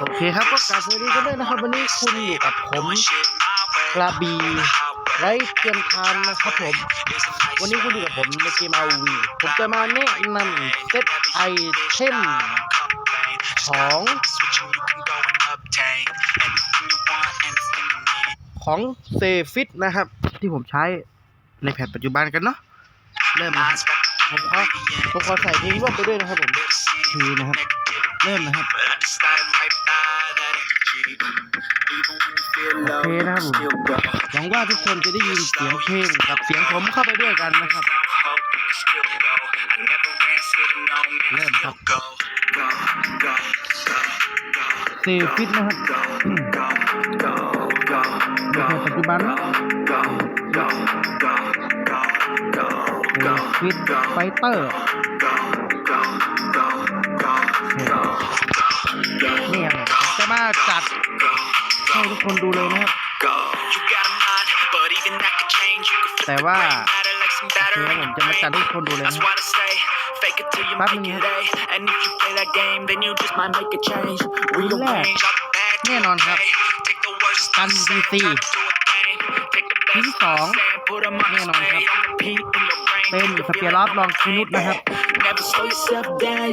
โอเคครับก็กลับสวัสดีกันด้วยนะครับ วันนี้คุณอยู่กับผมกระบีไรเทียมทานนะครับผม วันนี้คุณอยู่กับผมในเกมอาวีผมจะมาแนะนำเซตไอเทมของของเซฟิตนะครับ ที่ผมใช้ในแพทปัจจุบันกันเนาะเริ่มนะครับผมขอผมขอใส่เพลงร่วมไปด้วยนะครับผมคือนะครับเริ่มนะครับ โอเคนะครับผมหวังว่าทุกคนจะได้ยินเสียงเพลงกับเสียงผมเข้าไปด้วยกันนะครับ เริ่มครับเซฟิตนะครับอืมในปัจจุบันเซฟิตไฟเตอร์ จะมาจัดให้ทุกคนดูเลยนะครับแต่ว่าโอเคครับผมจะมาจัดให้ทุกคนดูเลยนะครับแป๊บนึงครับแน่นอนครับกัน DC ชิ้นสองแน่นอนครับ เป็นสเปียร์ลอฟลองคินุสนะครับ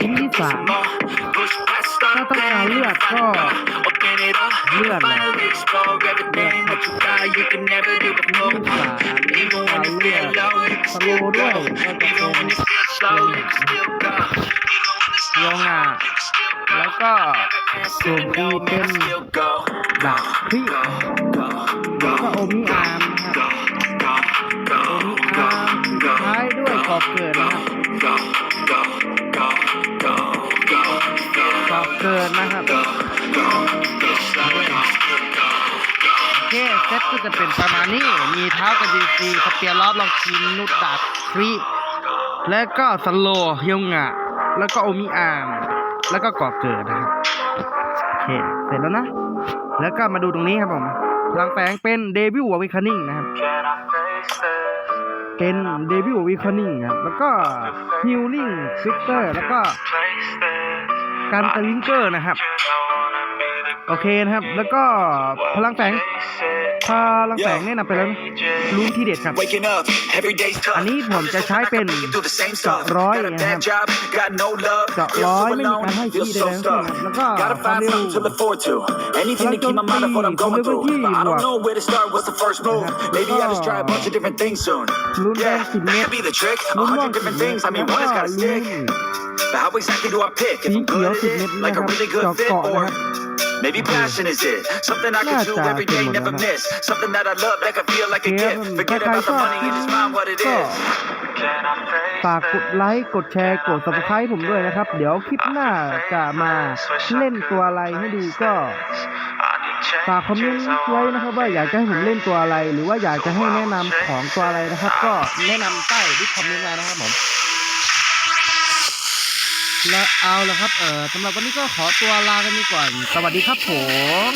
ชิ้นที่สามถ้าต้องการเลือดก็เลือดเลยเลือดที่สามการเลือดสโลด้วยก็จะเป็นเกียวงาแล้วก็ส่วนดีเป็นดาบพี่ อบเกิดนะครับกอบเกิดนะครับโอเคเซตก็จะเป็นประมาณนี้ มีเท้ากันดีซีสเปียร์ลอฟลองคินนุดดาบครีแล้วก็สโลเฮียงะ แล้วก็โอมิอาม แล้วก็ก่อเกิดนะครับโอเคเสร็จแล้วนะ แล้วก็มาดูตรงนี้ครับผมพลังแฝงเป็นเดวิลวอวิคานิงนะครับ เป็นเดวิลวอวิคอนิ่งครับแล้วก็ฮิลลิ่งซิกเตอร์แล้วก็การตลิงเกอร์นะครับ โอเคนะครับ แล้วก็พลังแสง พลังแฝงแนะนำไปแล้วนะลุ้นที่เด็ดครับ Waking up, every day's tough. อันนี้ผมจะใช้เป็น You do the same เจาะ stuff. ร้อย Got a นะครับ bad job, got no love. เจาะ Feel ร้อย so ไม่มีการ alone, ให้ feel ที่ใด so ทั้งสิ้น stuck. ครับแล้วก็ Gotta ความ find เร็ว something to look forward to. Anything to keep my mind off what I'm going through. But I don't know where to start, what's the first move? Maybe I just try a bunch of different things soon. ลุ้นแดง Yeah, สิบ that เมตร could be the trick. A ลุ้นม่วง hundred สิบ different เมต things. ร I mean, แล้ว one ก็ has gotta ลุ้น stick. But how exactly do I pick? If สี I'm เขียว good สิบ at เมตร it, นะ like ค a รับ really เจาะ good fit, เกาะนะ or ครับ maybe passion is it? Something I can do น่าจะ every day, เป็นหมด never แล้วนะ miss. Something that I love that could feel like a โอเคครับ gift. ผม Forget ถ้าใคร about ช the อบ money คลิ and ป just นี้ find what it ก็ is. ฝากกดไลค์ กดแชร์ กด subscribe ผมด้วยนะครับ เดี๋ยวคลิปหน้าจะมาเล่นตัวอะไรให้ดูก็ฝากคอมเมนต์ไว้นะครับว่าอยากจะให้ผมเล่นตัวอะไร หรือว่าอยากจะให้แนะนำของตัวอะไรนะครับ ก็แนะนำใต้ที่คอมเมนต์มานะครับผม และเอาละครับ เออสำหรับวันนี้ก็ขอตัวลากันไปก่อน สวัสดีครับผม